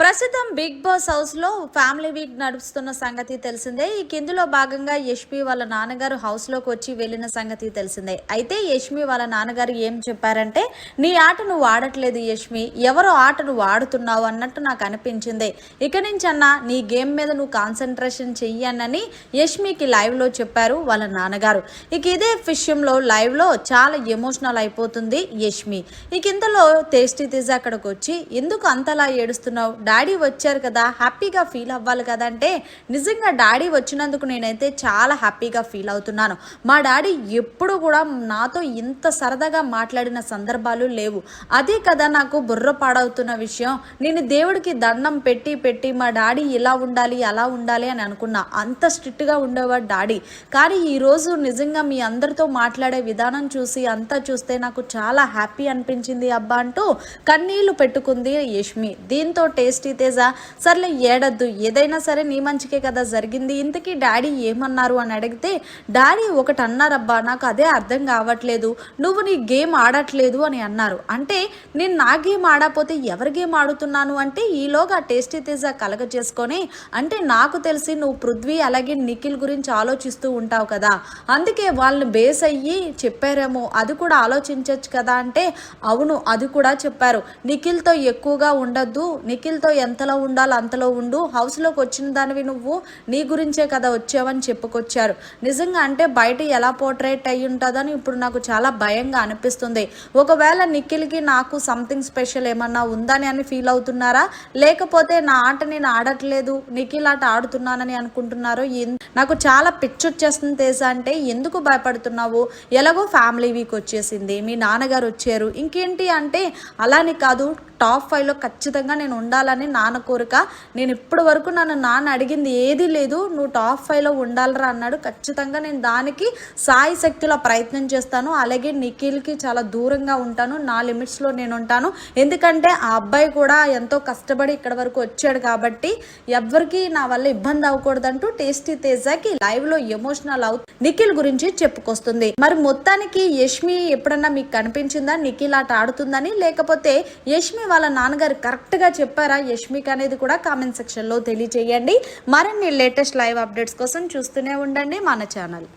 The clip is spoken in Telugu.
ప్రస్తుతం బిగ్ బాస్ హౌస్లో ఫ్యామిలీ వీక్ నడుస్తున్న సంగతి తెలిసిందే. ఈ కిందులో భాగంగా యష్మి వాళ్ళ నాన్నగారు హౌస్లోకి వచ్చి వెళ్ళిన సంగతి తెలిసిందే. అయితే యష్మి వాళ్ళ నాన్నగారు ఏం చెప్పారంటే నీ ఆట నువ్వు ఆడట్లేదు యష్మి. ఎవరో ఆట నువ్వు ఆడుతున్నావు అన్నట్టు నాకు అనిపించింది. ఇక నుంచన్నా నీ గేమ్ మీద నువ్వు కాన్సన్ట్రేషన్ చెయ్యనని యష్మికి లైవ్లో చెప్పారు వాళ్ళ నాన్నగారు. ఇక ఇదే విషయంలో లైవ్లో చాలా ఎమోషనల్ అయిపోతుంది యష్మి. ఇక ఇంతలో టేస్టీ తేజ అక్కడికి వచ్చి ఎందుకు అంతలా ఏడుస్తున్నావు? డాడీ వచ్చారు కదా హ్యాపీగా ఫీల్ అవ్వాలి కదా అంటే నిజంగా డాడీ వచ్చినందుకు నేనైతే చాలా హ్యాపీగా ఫీల్ అవుతున్నాను. మా డాడీ ఎప్పుడు కూడా నాతో ఇంత సరదాగా మాట్లాడిన సందర్భాలు లేవు. అదే కదా నాకు బుర్ర పాడవుతున్న విషయం. నేను దేవుడికి దండం పెట్టి పెట్టి మా డాడీ ఇలా ఉండాలి అలా ఉండాలి అని అనుకున్నా. అంత స్ట్రిక్ట్గా ఉండేవాడు డాడీ. కానీ ఈరోజు నిజంగా మీ అందరితో మాట్లాడే విధానం చూసి అంతా చూస్తే నాకు చాలా హ్యాపీ అనిపించింది అబ్బా అంటూ కన్నీళ్ళు పెట్టుకుంది యష్మి. దీంతో టేస్ట్ తేజ. సర్లే ఏడద్దు. ఏదైనా సరే నీ మంచికే కదా జరిగింది. ఇంతకీ డాడీ ఏమన్నారు అని అడిగితే డాడీ ఒకటి అన్నారబ్బా నాకు అదే అర్థం కావట్లేదు. నువ్వు నీ గేమ్ ఆడట్లేదు అని అన్నారు. అంటే నేను నా గేమ్ ఆడకపోతే ఎవరి గేమ్ ఆడుతున్నాను అంటే ఈలోగా టేస్టీ తేజ కలగ చేసుకొని అంటే నాకు తెలిసి నువ్వు పృథ్వీ అలాగే నిఖిల్ గురించి ఆలోచిస్తూ ఉంటావు కదా. అందుకే వాళ్ళని బేస్ అయ్యి చెప్పారేమో అది కూడా ఆలోచించవచ్చు కదా అంటే అవును అది కూడా చెప్పారు. నిఖిల్తో ఎక్కువగా ఉండొద్దు. నిఖిల్తో ఎంతలో ఉండాలో అంతలో ఉండు. హౌస్లోకి వచ్చిన దానివి నువ్వు నీ గురించే కదా వచ్చావని చెప్పుకొచ్చారు. నిజంగా అంటే బయట ఎలా పోర్ట్రేట్ అయ్యి ఉంటుందని ఇప్పుడు నాకు చాలా భయంగా అనిపిస్తుంది. ఒకవేళ నిఖిల్కి నాకు సంథింగ్ స్పెషల్ ఏమన్నా ఉందని అని ఫీల్ అవుతున్నారా? లేకపోతే నా ఆట నేను ఆడట్లేదు నిఖిల్ ఆట ఆడుతున్నానని అనుకుంటున్నారో నాకు చాలా పిచ్చొచ్చేస్తుంది తెలుసా అంటే ఎందుకు భయపడుతున్నావు? ఎలాగో ఫ్యామిలీ వీక్ వచ్చేసింది మీ నాన్నగారు వచ్చారు. ఇంకేంటి అంటే అలానే కాదు టాప్ ఫైవ్లో ఖచ్చితంగా నేను ఉండాలని నాన్న కోరిక. నేను ఇప్పటి వరకు నన్ను నాన్న అడిగింది ఏదీ లేదు. నువ్వు టాప్ ఫైవ్లో ఉండాలరా అన్నాడు. ఖచ్చితంగా నేను దానికి సాయి శక్తిలో ప్రయత్నం చేస్తాను. అలాగే నిఖిల్కి చాలా దూరంగా ఉంటాను. నా లిమిట్స్లో నేను ఉంటాను. ఎందుకంటే ఆ అబ్బాయి కూడా ఎంతో కష్టపడి ఇక్కడ వరకు వచ్చాడు కాబట్టి ఎవరికి నా వల్ల ఇబ్బంది అవ్వకూడదంటూ టేస్టీ తేజాకి లైవ్లో ఎమోషనల్ అవు నిఖిల్ గురించి చెప్పుకొస్తుంది. మరి మొత్తానికి యష్మి ఎప్పుడన్నా మీకు కనిపించిందా? నిఖిల్ ఆట ఆడుతుందని? లేకపోతే యష్మి వాళ్ళ నాన్నగారు కరెక్ట్గా చెప్పారా? యష్మిక్ అనేది కూడా కామెంట్ సెక్షన్లో తెలియజేయండి. మరిన్ని లేటెస్ట్ లైవ్ అప్డేట్స్ కోసం చూస్తూనే ఉండండి మన ఛానల్